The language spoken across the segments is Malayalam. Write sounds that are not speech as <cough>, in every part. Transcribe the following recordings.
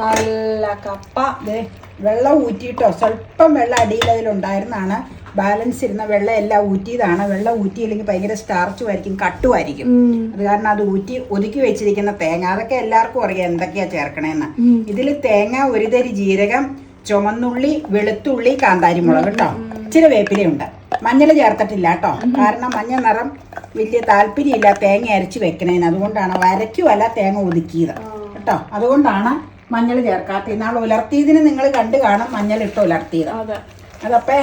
നല്ല കപ്പ. വെള്ളം ഊറ്റിയിട്ടോ. സ്വല്പം വെള്ളം അടിയിൽ അതിലുണ്ടായിരുന്നാണ് ബാലൻസ് ഇരുന്ന വെള്ളം എല്ലാം ഊറ്റിയതാണ്. വെള്ളം ഊറ്റിയില്ലെങ്കിൽ ഭയങ്കര സ്റ്റാർച്ചും ആയിരിക്കും കട്ടുമായിരിക്കും. അത് കാരണം അത് ഊറ്റി ഒതുക്കി വെച്ചിരിക്കുന്ന തേങ്ങ. അതൊക്കെ എല്ലാവർക്കും അറിയാം എന്തൊക്കെയാ ചേർക്കണേന്ന്. ഇതിൽ തേങ്ങ ഒരു തരി ജീരകം ചുമന്നുള്ളി വെളുത്തുള്ളി കാന്താരിമുളക് കേട്ടോ ഇച്ചിരി വേപ്പിലയുണ്ട്. മഞ്ഞൾ ചേർത്തിട്ടില്ല കേട്ടോ കാരണം മഞ്ഞ നിറം വലിയ താല്പര്യമില്ല തേങ്ങ അരച്ച് വെക്കണേന് അതുകൊണ്ടാണ് വരയ്ക്കുമല്ല തേങ്ങ ഒതുക്കിയത്. കേട്ടോ അതുകൊണ്ടാണ് മഞ്ഞൾ ചേർക്കാത്ത ഇന്നാൾ ഉലർത്തിയതിന് നിങ്ങൾ കണ്ടു കാണാം മഞ്ഞൾ ഇട്ട് ഉലർത്തിയത്. അതെ. അതപ്പേ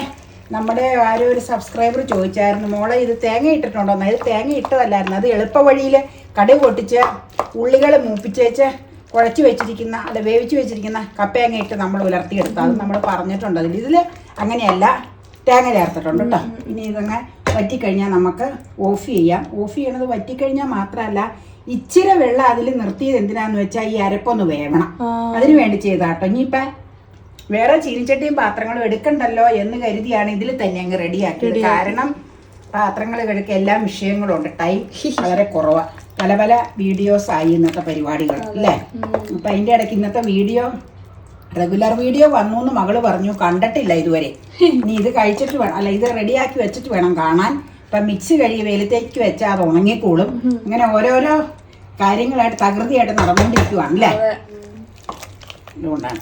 നമ്മുടെ ആരും ഒരു സബ്സ്ക്രൈബർ ചോദിച്ചായിരുന്നു മോളെ ഇത് തേങ്ങ ഇട്ടിട്ടുണ്ടോ? ഇത് തേങ്ങ ഇട്ടതല്ലായിരുന്നു. അത് എളുപ്പ വഴിയിൽ കടുക് പൊട്ടിച്ച് ഉള്ളികൾ മൂപ്പിച്ചേച്ച് കുഴച്ച് വെച്ചിരിക്കുന്ന അല്ല വേവിച്ച് വെച്ചിരിക്കുന്ന കപ്പേങ്ങ ഇട്ട് നമ്മൾ ഉലർത്തിയെടുത്തു. അത് നമ്മൾ പറഞ്ഞിട്ടുണ്ട്. അതിൽ ഇതിൽ അങ്ങനെയല്ല തേങ്ങ ചേർത്തിട്ടുണ്ട് കേട്ടോ ഇനി ഇതങ്ങ് വറ്റിക്കഴിഞ്ഞാൽ നമുക്ക് ഓഫ് ചെയ്യാം. ഓഫ് ചെയ്യണത് വറ്റിക്കഴിഞ്ഞാൽ മാത്രമല്ല ഇച്ചിരി വെള്ളം അതിൽ നിർത്തിയത് എന്തിനാന്ന് വെച്ചാൽ ഈ അരപ്പൊന്ന് വേവണം. അതിന് വേണ്ടി ചെയ്താട്ടോ. ഇനിയിപ്പം വേറെ ചീനിച്ചട്ടിയും പാത്രങ്ങളും എടുക്കണ്ടല്ലോ എന്ന് കരുതിയാണ് ഇതിൽ തന്നെ അങ്ങ് റെഡിയാക്കിയത് കാരണം പാത്രങ്ങൾ കഴുക എല്ലാ വിഷയങ്ങളും ഉണ്ട്. ടൈം വളരെ കുറവാണ് പല പല വീഡിയോസ് ആയി ഇന്നത്തെ പരിപാടികൾ അല്ലേ? അപ്പം അതിന്റെ ഇടയ്ക്ക് ഇന്നത്തെ വീഡിയോ റെഗുലർ വീഡിയോ വന്നു എന്ന് മകൾ പറഞ്ഞു കണ്ടിട്ടില്ല ഇതുവരെ. <laughs> ഇനി ഇത് കഴിച്ചിട്ട് വേണം അല്ല ഇത് റെഡിയാക്കി വെച്ചിട്ട് വേണം കാണാൻ. ഇപ്പം മിക്സ് കഴിയ വെയിലത്തേക്ക് വെച്ചാൽ അത് ഉണങ്ങിക്കൂളും. അങ്ങനെ ഓരോരോ കാര്യങ്ങളായിട്ട് തകൃതിയായിട്ട് നടന്നുകൊണ്ടിരിക്കുവാണ് അല്ലേ? അതെ. അതുകൊണ്ടാണ്